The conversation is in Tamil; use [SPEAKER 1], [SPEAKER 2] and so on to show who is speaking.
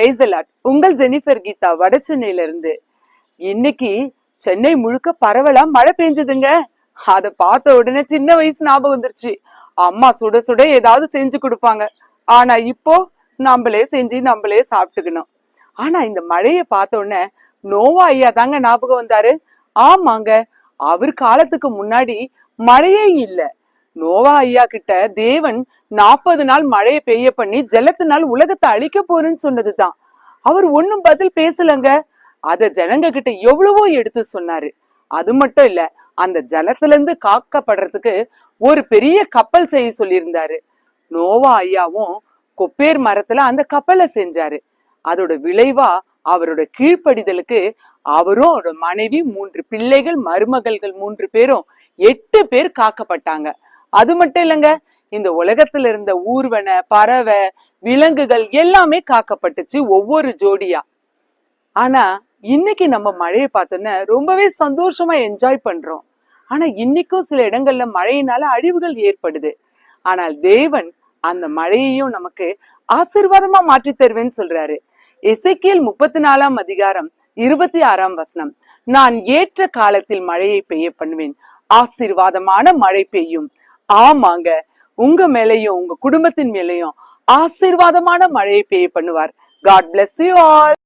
[SPEAKER 1] Praise உங்கள் ஜெனிஃபர் கீதா வட சென்னையில இருந்து இன்னைக்கு சென்னை முழுக்க பரவலா மழை பெஞ்சதுங்க. அத பார்த்த உடனே சின்ன வயசு ஞாபகம் வந்துருச்சு. அம்மா சுட சுட ஏதாவது செஞ்சு கொடுப்பாங்க. ஆனா இப்போ நம்மளே செஞ்சு நம்மளே சாப்பிட்டுக்கணும். ஆனா இந்த மழையை பார்த்த உடனே நோவா ஐயா தாங்க ஞாபகம் வந்தாரு. ஆமாங்க அவர் காலத்துக்கு முன்னாடி மழையே இல்ல. நோவா ஐயா கிட்ட தேவன் நாற்பது நாள் மழையை பெய்ய பண்ணி ஜலத்தினால் உலகத்தை அழிக்க போறேன்னு சொன்னதுதான். அவர் ஒண்ணும் பதில் பேசலங்க. அத ஜனங்க கிட்ட எவ்வளவோ எடுத்து சொன்னாரு. அது மட்டும் இல்ல அந்த ஜலத்துல இருந்து காக்கப்படுறதுக்கு ஒரு பெரிய கப்பல் செய்ய சொல்லியிருந்தாரு. நோவா ஐயாவும் கொப்பேர் மரத்துல அந்த கப்பலை செஞ்சாரு. அதோட விளைவா அவரோட கீழ்ப்படிதலுக்கு அவரும் அவரோட மனைவி மூன்று பிள்ளைகள் மருமகள்கள் மூன்று பேரும் எட்டு பேர் காக்கப்பட்டாங்க. அது மட்டும் இல்லைங்க இந்த உலகத்துல இருந்த ஊர்வன பறவை விலங்குகள் எல்லாமே காக்கப்பட்டுச்சு ஒவ்வொரு ஜோடியா. ஆனா இன்னைக்கு நம்ம மழையை பார்த்தோன்னா ரொம்பவே சந்தோஷமா என்ஜாய் பண்றோம். ஆனா இன்னைக்கும் சில இடங்கள்ல மழையினால அழிவுகள் ஏற்படுது. ஆனால் தேவன் அந்த மழையையும் நமக்கு ஆசிர்வாதமா மாற்றி தருவேன்னு சொல்றாரு. இசைக்கியல் முப்பத்தி நாலாம் அதிகாரம் இருபத்தி ஆறாம் வசனம் நான் ஏற்ற காலத்தில் மழையை பெய்ய பண்ணுவேன். ஆசீர்வாதமான மழை பெய்யும். ஆமாங்க. உங்க மேலையும் உங்க குடும்பத்தின் மேலையும் ஆசீர்வாதமான மழையை பெய்ய பண்ணுவார். God bless you all